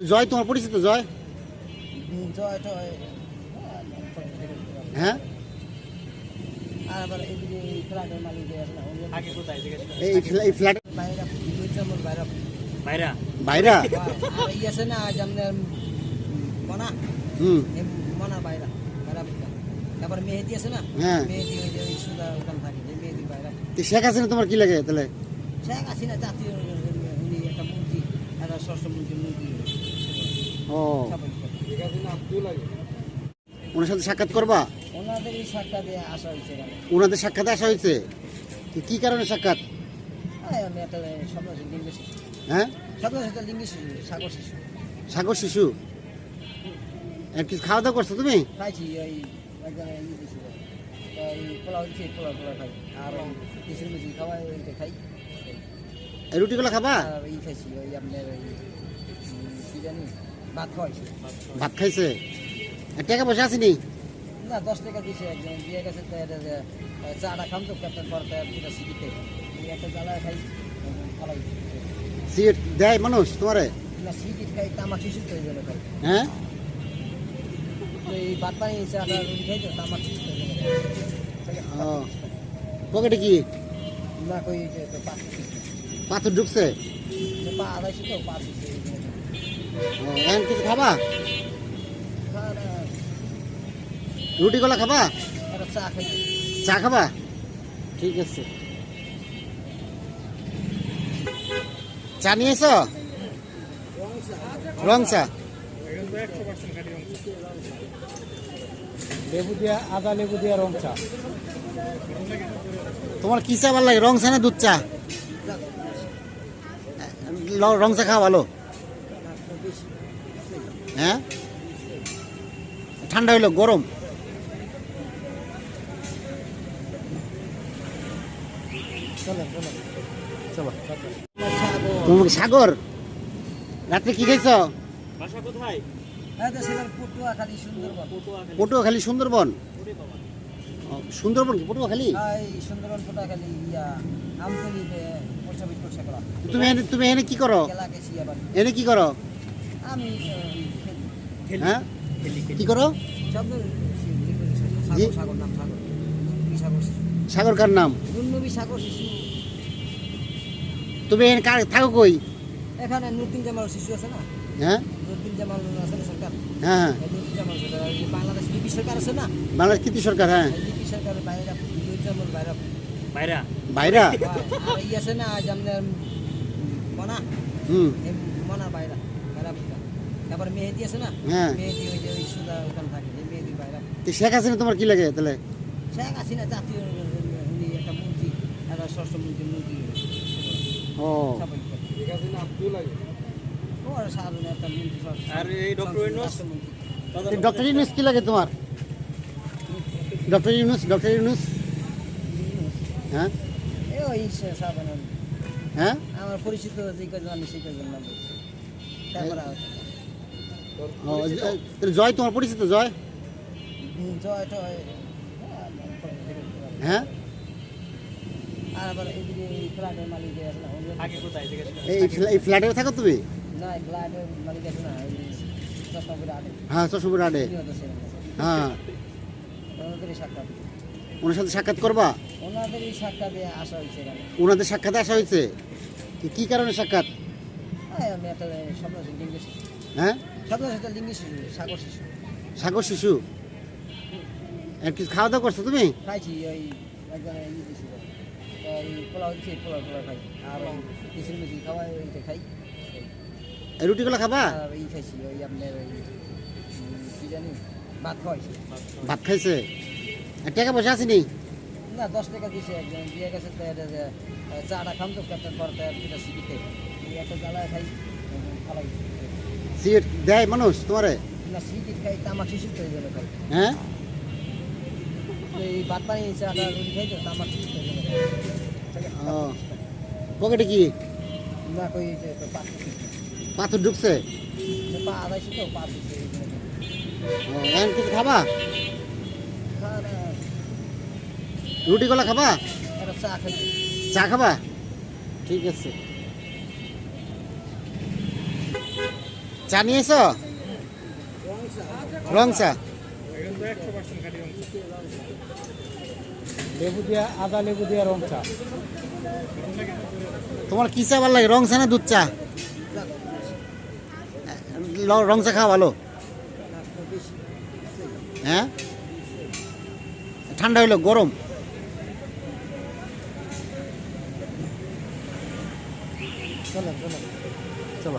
জয় তোমার পরিচিত জয়? হ্যাঁ? শেখ হাসিনা তোমার কি লাগে তাহলে? শেখ হাসিনা জাতীয় উনি একটা মন্ত্রী একটা ষষ্ঠ মন্ত্রী মন্ত্রী। ও। ওনার সাথে সাক্ষাৎ করবা? ওনাদের সাক্ষাতে আসা হয়েছে ওনাদের সাক্ষাতে আসা হয়েছে? কি কারণে সাক্ষাৎ? হ্যাঁ? সাগর শিশু। সাগর শিশু? আর কিছু খাওয়া দাওয়া করছ তুমি? খাইছি ওই রুটিগুলো খাবা? খাইছি ওই আপনার কি জানি? ভাত খাওয়াইছি। ভাত খাইছে? টাকা পয়সা আসেনি না? দশ টাকা দিছে একজন। দিয়ে গেছে চাটা খাম তো ক্যাপ্টেন পরতে দুটা সিটিতে একটা জ্বালা খাই খালাই সিট দেয় মানুষ তোমারে? না খাই তামাক শিশু তো এই খাই হ্যাঁ? এই ভাত পানি চাটা রুটি খাই তো তামাক শিশু তো পকেটে কি? না কই পাথর ঢুকছে। পা আড়াইশো তো এখন কিছু খাবা? আর, আহ, খাবা? চা খাবা? ঠিক আছে। চা নিয়েছ রং চা। লেবু দিয়া আদা লেবু দিয়া রং চা। তোমার কি চা ভালো লাগে? রং চা না দুধ চা? রং চা খাওয়া ভালো। হ্যাঁ? ঠান্ডা হইল গরম। চলো চলো। চলো সাগর তুমি সাগর রাত্রে কি খাইছ? হ্যাঁ পটুয়াখালী সুন্দরবন। সুন্দরবন? কি পটুয়াখালী? তুমি এনে তুমি এনে কি করো? এনে কি করো? আমি হ্যাঁ? কি করো? সাগর সাগর নাম সাগর। দুর্নবী সাগর শিশু। সাগর কার নাম? সাগর শিশু। তুমি কার থাকো কই? এখানে নুরদিন জামাল শিশু আছে না? হ্যাঁ? নুরদিন জামাল আছে না সরকার? হ্যাঁ হ্যাঁ। এই জামাল সরকার। বাংলাদেশ লিপি সরকার আছে না? বাংলাদেশ কৃতি সরকার হ্যাঁ। লিপি সরকারের বাইরে নুরদিন জামাল বাইরে। ভাইরা বাইরা? আর ই আছে না আজ মনা। হুম। বাইরা বাইরা। তারপর মেহেদি আছে না? হ্যাঁ। মেহেদি ওই যে ওই সুদা ওখানে থাকে মেহেদি বাইরা তো শেখ হাসিনা তোমার কি লাগে তাহলে? শেখ হাসিনা জাতীয় উনি একটা মন্ত্রী একটা ষষ্ঠ মন্ত্রী মন্ত্রী। ও। সবাই করে। ও আর সাধারণ একটা মন্ত্রী আর এই ডক্টর ইউনূস? ডক্টর ইউনুস কি লাগে তোমার? Doctor Yunus doctor Yunus? হ্যাঁ? এই ওই সাধারণ হ্যাঁ? আমার পরিচিত যে কজন আমি সেই কজন নাম বলছি। তারপরে জয় তোমার পরিচিত জয়? হ্যাঁ? এই ফ্ল্যাটে থাকো তুমি? হ্যাঁ চশমপুর আডে। হ্যাঁ। ওনার সাথে সাক্ষাৎ করবা? ওনাদেরই সাক্ষাৎে আসা হয়েছে ওনাদের সাক্ষাতে আসা হয়েছে? তো কি কারণে সাক্ষাৎ? হ্যাঁ? লিঙ্গ শিশু সাগর শিশু। সাগর শিশু? আর কিছু খাওয়া দাওয়া করছ তুমি? খাইছি ওই পোলাও দিচ্ছে পোলাও পোলাও খাই। আর মিশির খাওয়াই ওইটা খাই। এই রুটিগুলো খাবা? আর ই খাইছি ওই আপনার কি জানি ভাত খাওয়াইছি। ভাত খাইছে? টাকা পয়সা আসেনি না? দশ টাকা দিছে একজন। দিয়ে গেছে চাটা খাম তো ক্যাপ্টেন সিটিতে। একটা জ্বালা খাই খালাই সিট দেয় মানুষ তোমারে? হ্যাঁ রুটি পকেটে কি। পাথর ঢুকছে। কিছু খাবা? আহ, রুটিগুলো খাবা? চা খাবা? ঠিক আছে। চা নিয়েছ? রং চা। লেবু দিয়া আদা লেবু দিয়া রং চা। তোমার কি চা ভালো লাগে? রং চা না দুধ চা? রং চা খাওয়া ভালো? হ্যাঁ? ঠান্ডা হইল গরম। চলো চলো। চলো।